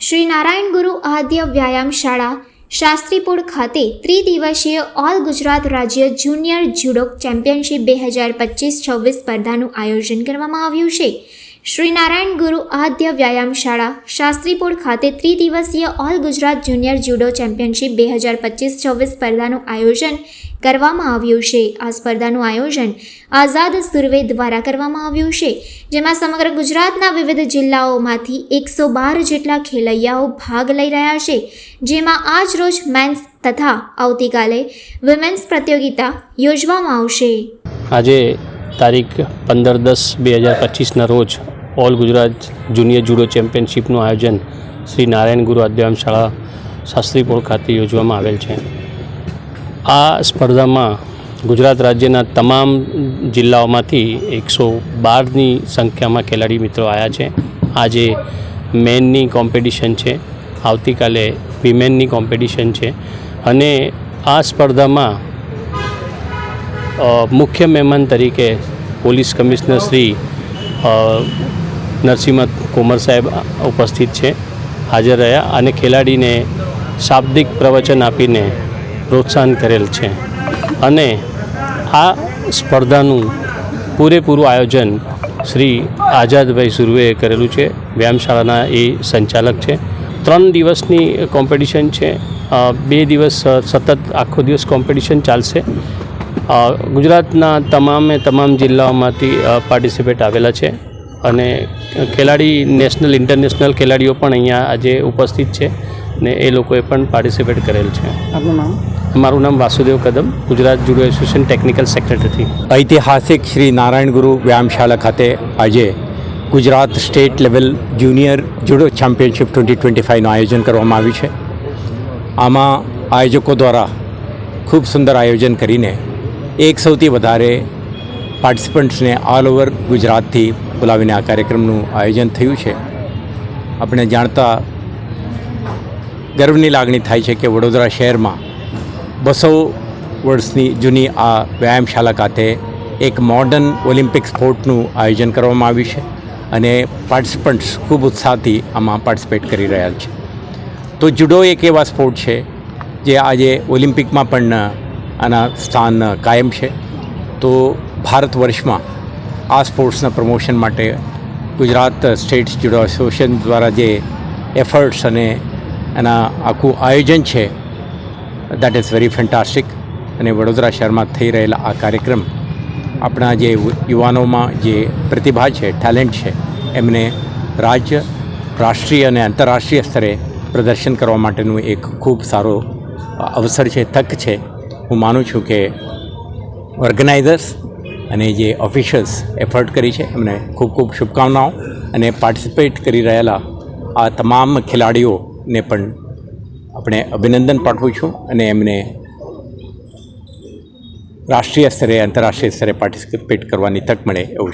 શ્રી નારાયણ ગુરુ આદ્ય વ્યાયામ શાળા, શાસ્ત્રીપુર ખાતે ત્રિદિવસીય ઓલ ગુજરાત રાજ્ય જુનિયર જુડો ચેમ્પિયનશિપ બે હજાર પચીસ છવ્વીસ સ્પર્ધાનું આયોજન કરવામાં આવ્યું છે. શ્રી નારાયણ ગુરુ આદ્ય વ્યાયામ શાળા, શાસ્ત્રીપુર ખાતે ત્રિદિવસીય all Gujarat junior judo championship બે હજાર પચીસ છવ્વીસ સ્પર્ધાનું આયોજન કરવામાં આવ્યું છે. આ સ્પર્ધાનું આયોજન આઝાદ સુર્વે દ્વારા કરવામાં આવ્યું છે, જેમાં સમગ્ર ગુજરાતના વિવિધ જિલ્લાઓમાંથી એકસો બાર જેટલા ખેલૈયાઓ ભાગ લઈ રહ્યા છે, જેમાં આજ રોજ મેન્સ તથા આવતીકાલે વિમેન્સ પ્રતિયોગિતા યોજવામાં આવશે. આજે તારીખ પંદર દસ બે હજાર પચીસના રોજ ઓલ ગુજરાત જુનિયર જુડો ચેમ્પિયનશિપનું આયોજન શ્રી નારાયણ ગુરુ અધ્યાયમ શાળા શાસ્ત્રીપોળ ખાતે યોજવામાં આવેલ છે. આ સ્પર્ધામાં ગુજરાત રાજ્યના તમામ જિલ્લાઓમાંથી એકસો બારની સંખ્યામાં ખેલાડી મિત્રો આવ્યા છે. આજે મેનની કોમ્પિટિશન છે. આવતીકાલે વિમેનની કોમ્પિટિશન છે. અને આ સ્પર્ધામાં મુખ્ય મહેમાન તરીકે પોલીસ કમિશનર શ્રી નરસિંહ કોમર સાહેબ ઉપસ્થિત છે, હાજર રહ્યા અને ખેલાડીને શાબ્દિક પ્રવચન આપીને પ્રોત્સાહન કરેલ છે. અને આ સ્પર્ધાનું પૂરેપૂરું આયોજન શ્રી આઝાદભાઈ સુરવેએ કરેલું છે. વ્યાયામશાળાના એ સંચાલક છે. ત્રણ દિવસની કોમ્પિટિશન છે. બે દિવસ સતત આખો દિવસ કોમ્પિટિશન ચાલશે. ગુજરાતના તમામે તમામ જિલ્લાઓમાંથી પાર્ટિસિપેટ આવેલા છે. અને ખેલાડી નેશનલ ઇન્ટરનેશનલ ખેલાડીઓ પણ અહીંયા આજે ઉપસ્થિત છે ને એ લોકોએ પણ પાર્ટિસિપેટ કરેલ છે. આપનું નામ? મારું નામ Vasudev Kadam Gujarat judo association technical secretary ઐતિહાસિક શ્રી નારાયણ ગુરુ વ્યાયામશાળા ખાતે આજે Gujarat state level junior judo championship twenty twenty ફાઇવનું આયોજન કરવામાં આવ્યું છે. આમાં આયોજકો દ્વારા ખૂબ સુંદર આયોજન કરીને એક સૌથી વધારે પાર્ટિસિપન્ટ્સને ઓલ ઓવર ગુજરાતથી બોલાવીને આ કાર્યક્રમનું આયોજન થયું છે. આપણે જાણતા ગર્વની લાગણી થાય છે કે વડોદરા શહેરમાં બસો વર્ષની જૂની આ વ્યાયામશાલા ખાતે એક મોડર્ન ઓલિમ્પિક સ્પોર્ટનું આયોજન કરવામાં આવ્યું છે અને પાર્ટિસિપન્ટ્સ ખૂબ ઉત્સાહથી આમાં પાર્ટિસિપેટ કરી રહ્યા છે. તો જુડો એક એવા સ્પોર્ટ છે જે આજે ઓલિમ્પિકમાં પણ આના સ્થાન કાયમ છે. તો ભારત વર્ષમાં આ સ્પોર્ટ્સના પ્રમોશન માટે ગુજરાત સ્ટેટ જુડો એસોસિએશન દ્વારા જે એફર્ટ્સ અને એના આખું આયોજન છે દેટ ઇઝ વેરી ફેન્ટાસ્ટિક અને વડોદરા શહેરમાં થઈ રહેલા આ કાર્યક્રમ આપણા જે યુવાનોમાં જે પ્રતિભા છે ટેલેન્ટ છે, એમને રાજ્ય, રાષ્ટ્રીય અને આંતરરાષ્ટ્રીય સ્તરે પ્રદર્શન કરવા માટેનું એક ખૂબ સારો અવસર છે, તક છે. હું માનું છું કે ઓર્ગેનાઇઝર્સ અને જે ઓફિશિયલ્સ એફર્ટ કરી છે, એમને ખૂબ ખૂબ શુભકામનાઓ અને પાર્ટિસિપેટ કરી રહેલા આ તમામ ખેલાડીઓને પણ આપણે અભિનંદન પાઠવું છું અને એમને રાષ્ટ્રીય સ્તરે, આંતરરાષ્ટ્રીય સ્તરે પાર્ટિસિપેટ કરવાની તક મળે એવું